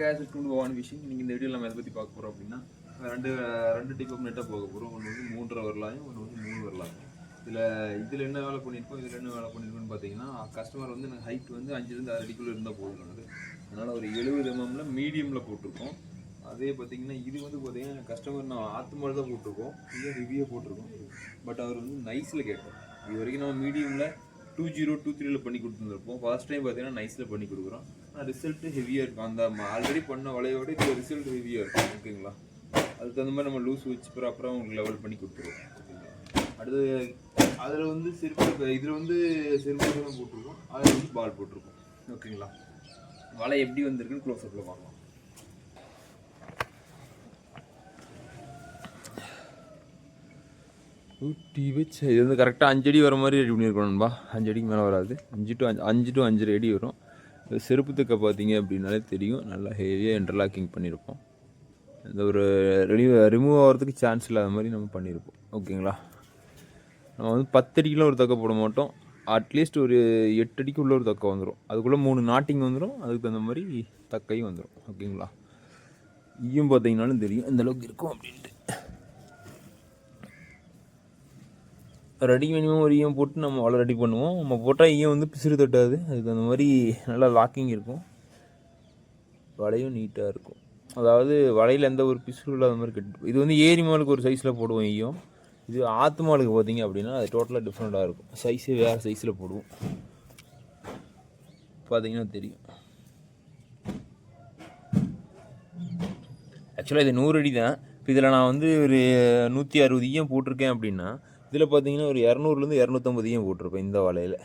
Case two one விஷயம் நீங்கள் இந்த வீடியோ நம்ம எதை பற்றி பார்க்க போகிறோம் அப்படின்னா ரெண்டு ரெண்டு டைப் ஆஃப் நெட்டாக போக போகிறோம் ஒன்று வந்து மூன்றரை வரலாயும் ஒன்று வந்து மூணு வரலாயும். இதில் இதில் என்ன வேலை பண்ணியிருக்கோம் இதில் என்ன வேலை பண்ணியிருக்கோம்னு பார்த்தீங்கன்னா கஸ்டமர் வந்து எனக்கு ஹைட் வந்து அஞ்சுலேருந்து ஆறு அடிக்குள்ளே இருந்தால் போதும் அது அதனால் ஒரு எழுபது எம்எம்ல மீடியமில் போட்டிருக்கோம். அதே பார்த்தீங்கன்னா இது வந்து பார்த்தீங்கன்னா கஸ்டமர் நான் ஆத்து மாதிரி தான் போட்டிருக்கோம். இதே ரிவ்யூ போட்டிருக்கோம். பட் அவர் வந்து நைஸில் கேட்டோம் இது வரைக்கும் நம்ம மீடியமில் டூ ஜீரோ டூ த்ரீல பண்ணி கொடுத்துருந்துருப்போம். ஃபர்ஸ்ட் டைம் பார்த்தீங்கன்னா நைஸில் பண்ணி கொடுக்குறோம். ரிசல்ட் ஹெவியாக இருக்கும் அந்த ஆல்ரெடி பண்ண வலையோட இப்போ ரிசல்ட் ஹெவியாக இருக்கும் ஓகேங்களா? அதுக்கு தகுந்த மாதிரி நம்ம லூஸ் வச்சு அப்புறம் உங்களுக்கு லெவல் பண்ணி கொடுத்துருவோம் ஓகேங்களா? அடுத்து அதில் வந்து செருப்பு இதில் வந்து செருப்பு தான் போட்டிருக்கோம். அதில் வந்து பால் போட்டிருக்கோம் ஓகேங்களா? வலை எப்படி வந்திருக்குன்னு க்ளோஸ் அப்பில் பார்க்கலாம். ஊட்டி வச்சு இது வந்து கரெக்டாக அஞ்சு அடி வர மாதிரி ரெடி பண்ணியிருக்கணும்பா அஞ்சடிக்கு மேலே வராது. அஞ்சு டு அஞ்சு அஞ்சு டு அஞ்சரை அடி வரும். செருப்பு தக்க பார்த்தீங்க அப்படின்னாலே தெரியும். நல்லா ஹெவியாக இன்டர்லாக்கிங் பண்ணியிருப்போம். இந்த ஒரு ரிமூவ் ரிமூவ் ஆகிறதுக்கு சான்ஸ் இல்லாத மாதிரி நம்ம பண்ணியிருப்போம். ஓகேங்களா? நம்ம வந்து பத்தடிக்கெலாம் ஒரு தக்க போட மாட்டோம். அட்லீஸ்ட் ஒரு எட்டு அடிக்கு உள்ள ஒரு தக்கை வந்துடும் அதுக்குள்ளே மூணு நாட்டிங் வந்துடும் அதுக்கு தகுந்த மாதிரி தக்கையும் வந்துடும் ஓகேங்களா? ஈயும் பார்த்தீங்கனாலும் தெரியும். இந்த அளவுக்கு இருக்கும் அப்படின்ட்டு. ரெடி மினிமம் ஒரு ஈயம் போட்டு நம்ம வலை ரெடி பண்ணுவோம். நம்ம போட்டால் ஈயம் வந்து பிசிறு தட்டாது. அதுக்கு அந்த மாதிரி நல்லா லாக்கிங் இருக்கும். வலையும் நீட்டாக இருக்கும். அதாவது வலையில் எந்த ஒரு பிசுறு இல்லாத மாதிரி கட்டி இது வந்து ஏரி மாலுக்கு ஒரு சைஸில் போடுவோம் ஈயம் இது ஆத்து மாலுக்கு பார்த்தீங்க அப்படின்னா அது டோட்டலாக டிஃப்ரெண்ட்டாக இருக்கும். சைஸே வேறு சைஸில் போடுவோம். பார்த்தீங்கன்னா தெரியும். ஆக்சுவலாக இது நூறு அடி தான் இப்போ இதில் நான் வந்து ஒரு நூற்றி அறுபது ஈயம் போட்டிருக்கேன் அப்படின்னா இதில் பார்த்தீங்கன்னா ஒரு இரநூறுலேருந்து இரநூத்தம்பதையும் போட்டிருப்பேன் இந்த வலையில்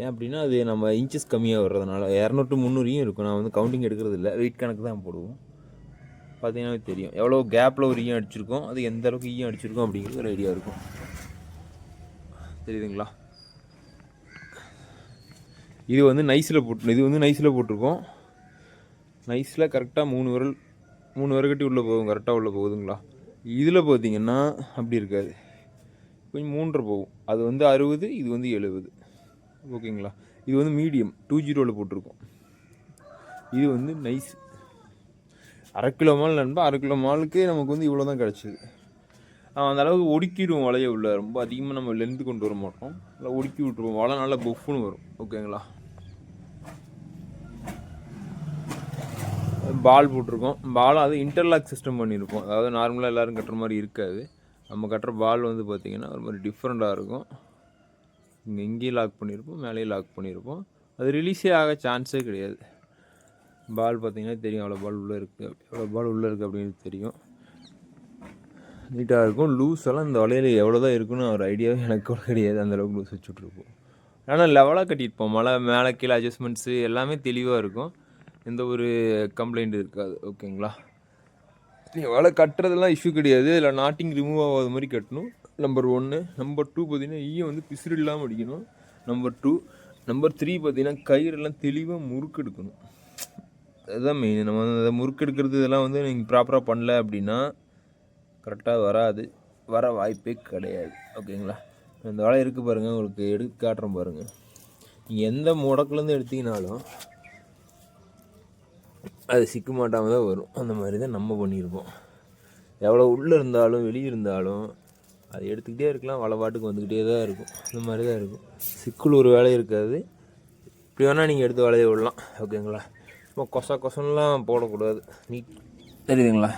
ஏன் அப்படின்னா அது நம்ம இன்ச்சஸ் கம்மியாக வர்றதுனால இரநூறு முந்நூறையும் இருக்கும். நான் வந்து கவுண்டிங் எடுக்கிறது இல்லை. வெயிட் கணக்கு தான் போடுவோம். பார்த்தீங்கன்னா தெரியும். எவ்வளோ கேப்பில் ஒரு ஈயம் அடிச்சிருக்கோம் அது எந்த அளவுக்கு ஈயம் அடிச்சிருக்கோம் அப்படிங்கிறது ஒரு ஐடியா இருக்கும். தெரியுதுங்களா? இது வந்து நைஸில் போட்டு இது வந்து நைஸில் போட்டிருக்கோம். நைஸில் கரெக்டாக மூணு விரல் மூணு விரகட்டி உள்ளே போகும் கரெக்டாக உள்ளே போகுதுங்களா? இதில் பார்த்தீங்கன்னா அப்படி இருக்காது. கொஞ்சம் மூன்றரை போகும். அது வந்து அறுபது இது வந்து எழுபது. ஓகேங்களா? இது வந்து மீடியம். டூ ஜீரோவில் போட்டிருக்கோம். இது வந்து நைஸ் அரை கிலோ மால் நண்பா அரை கிலோ மாலுக்கே நமக்கு வந்து இவ்வளோ தான் கிடச்சிது அந்த அளவுக்கு ஒடுக்கிடுவோம் வலையை உள்ள. ரொம்ப அதிகமாக நம்ம லென்த்து கொண்டு வர மாட்டோம். நல்லா ஒடுக்கி விட்டுருவோம். வலை நல்லா பொஃப்னு வரும். ஓகேங்களா? பால் போட்டிருக்கோம். பால் அது இன்டர்லாக் சிஸ்டம் பண்ணியிருப்போம் அதாவது நார்மலாக எல்லோரும் கட்டுற மாதிரி இருக்காது. நம்ம கட்டுற பால் வந்து பார்த்திங்கன்னா ஒரு மாதிரி டிஃப்ரெண்ட்டாக இருக்கும். இங்கே இங்கேயும் லாக் பண்ணியிருப்போம் மேலேயும் லாக் பண்ணியிருப்போம் அது ரிலீஸே ஆக சான்ஸே கிடையாது. பால் பார்த்திங்கன்னா தெரியும் அவ்வளோ பால் உள்ளே இருக்குது எவ்வளோ பால் உள்ளே இருக்குது அப்படின்னு தெரியும். நீட்டாக இருக்கும். லூஸ் எல்லாம் இந்த வலையில் எவ்வளோ தான் இருக்குன்னு ஒரு ஐடியாவே எனக்கு கூட கிடையாது. அந்தளவுக்கு லூஸ் வச்சுட்ருப்போம் ஆனால் லெவலாக கட்டியிருப்போம். மழை மேலே கீழே அட்ஜஸ்ட்மெண்ட்ஸு எல்லாமே தெளிவாக இருக்கும். எந்த ஒரு கம்ப்ளைண்ட் இருக்காது. ஓகேங்களா நீ வலை கட்டுறதெல்லாம் இஷ்யூ கிடையாது. இதில் நாட்டிங் ரிமூவ் ஆகாத மாதிரி கட்டணும். நம்பர் ஒன்று நம்பர் டூ பார்த்தீங்கன்னா ஈயம் வந்து பிசிறு இல்லாமல் அடிக்கணும். நம்பர் டூ நம்பர் த்ரீ பார்த்தீங்கன்னா கயிறெல்லாம் தெளிவாக முறுக்கு எடுக்கணும். அதுதான் மெயின் நம்ம வந்து அதை முறுக்கு எடுக்கிறது இதெல்லாம் வந்து நீங்கள் ப்ராப்பராக பண்ணல அப்படின்னா கரெக்டாக வராது. வர வாய்ப்பே கிடையாது. ஓகேங்களா இந்த வேலை இருக்குது பாருங்கள் உங்களுக்கு எடுத்து காட்டுறேன் பாருங்கள் நீங்கள் எந்த முடக்குலேருந்து எடுத்தீங்கனாலும் அது சிக்க மாட்டாமல் தான் வரும். அந்த மாதிரி தான் நம்ம பண்ணியிருப்போம். எவ்வளோ உள்ளே இருந்தாலும் வெளியே இருந்தாலும் அது எடுத்துக்கிட்டே இருக்கலாம். வள பாட்டுக்கு வந்துக்கிட்டே தான் இருக்கும். இந்த மாதிரி தான் இருக்கும். சிக்குள் ஒரு வேலை இருக்காது. இப்படி வேணால் நீங்கள் எடுத்து வலையை விடலாம். ஓகேங்களா இப்போ கொச கொசன்லாம் போடக்கூடாது. நீட். தெரியுதுங்களா?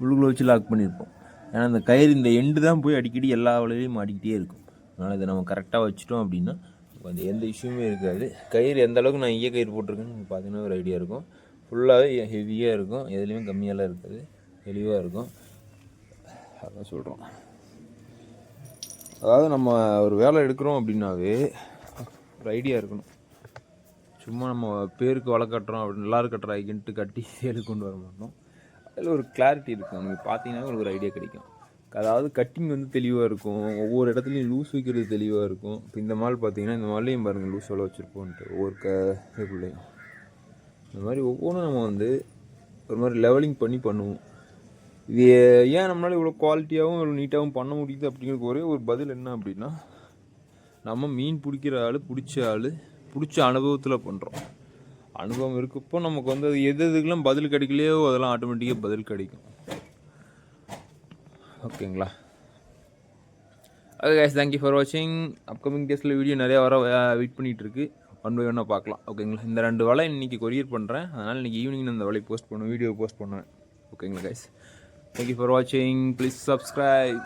உள்ளுக்குள்ளே வச்சு லாக் பண்ணியிருப்போம். ஏன்னா இந்த கயிறு இந்த எண்டு தான் போய் அடிக்கடி எல்லா வலையிலையும் மாட்டிக்கிட்டே இருக்கும். அதனால் இதை நம்ம கரெக்டாக வச்சுட்டோம் அப்படின்னா கொஞ்சம் எந்த இஷ்யூமே இருக்காது. கயிறு எந்த அளவுக்கு நான் ஈய கயிறு போட்டிருக்கேன்னு பார்த்தீங்கன்னா ஒரு ஐடியா இருக்கும். ஃபுல்லாகவே ஹெவியாக இருக்கும். எதுலேயுமே கம்மியாலாம் இருக்காது. தெளிவாக இருக்கும். அதான் சொல்கிறோம் அதாவது நம்ம ஒரு வேலை எடுக்கிறோம் அப்படின்னாவே ஒரு ஐடியா இருக்கணும். சும்மா நம்ம பேருக்கு வலை கட்டுறோம் அப்படின்னு எல்லாரும் கட்டுற ஐக்கின்ட்டு கட்டி சேலுக்கு கொண்டு வர மாட்டோம். அதில் ஒரு கிளாரிட்டி இருக்கும் உங்களுக்கு பார்த்தீங்கன்னா உங்களுக்கு ஒரு ஐடியா கிடைக்கும். அதாவது கட்டிங் வந்து தெளிவாக இருக்கும். ஒவ்வொரு இடத்துலையும் லூஸ் வைக்கிறது தெளிவாக இருக்கும். இப்போ இந்த மால் பார்த்தீங்கன்னா இந்த மாலையும் பாருங்கள் லூஸ் எவ்வளோ வச்சுருப்போன்ட்டு. ஒவ்வொரு க இதுக்குள்ளேயும். இந்த மாதிரி ஒவ்வொன்றும் நம்ம வந்து ஒரு மாதிரி லெவலிங் பண்ணி பண்ணுவோம். இது ஏன் நம்மளால் இவ்வளோ குவாலிட்டியாகவும் இவ்வளோ நீட்டாகவும் பண்ண முடியுது அப்படிங்கிறது ஒரே ஒரு பதில் என்ன அப்படின்னா நம்ம மீன் பிடிக்கிற ஆள் பிடிச்ச ஆள் பிடிச்ச அனுபவத்தில் பண்ணுறோம் அனுபவம் இருக்கப்போ நமக்கு வந்து அது எது எதுக்கெல்லாம் பதில் கிடைக்கலையோ அதெல்லாம் ஆட்டோமேட்டிக்காக பதில் கிடைக்கும். ஓகேங்களா? Okay guys thank you for வாட்சிங் அப்கமிங் டேஸில் வீடியோ நிறையா வர வெயிட் பண்ணிகிட்டு இருக்கு ஒன் பை ஒன்னாக பார்க்கலாம். ஓகேங்களா இந்த ரெண்டு வலை இன்றைக்கி கொரியர் பண்ணுறேன் அதனால் இன்றைக்கி ஈவினிங் நான் இந்த வலை போஸ்ட் பண்ணுவேன் வீடியோ போஸ்ட் பண்ணுவேன். ஓகேங்களா கைஸ் தேங்க்யூ ஃபார் வாட்சிங் ப்ளீஸ் சப்ஸ்கிரைப்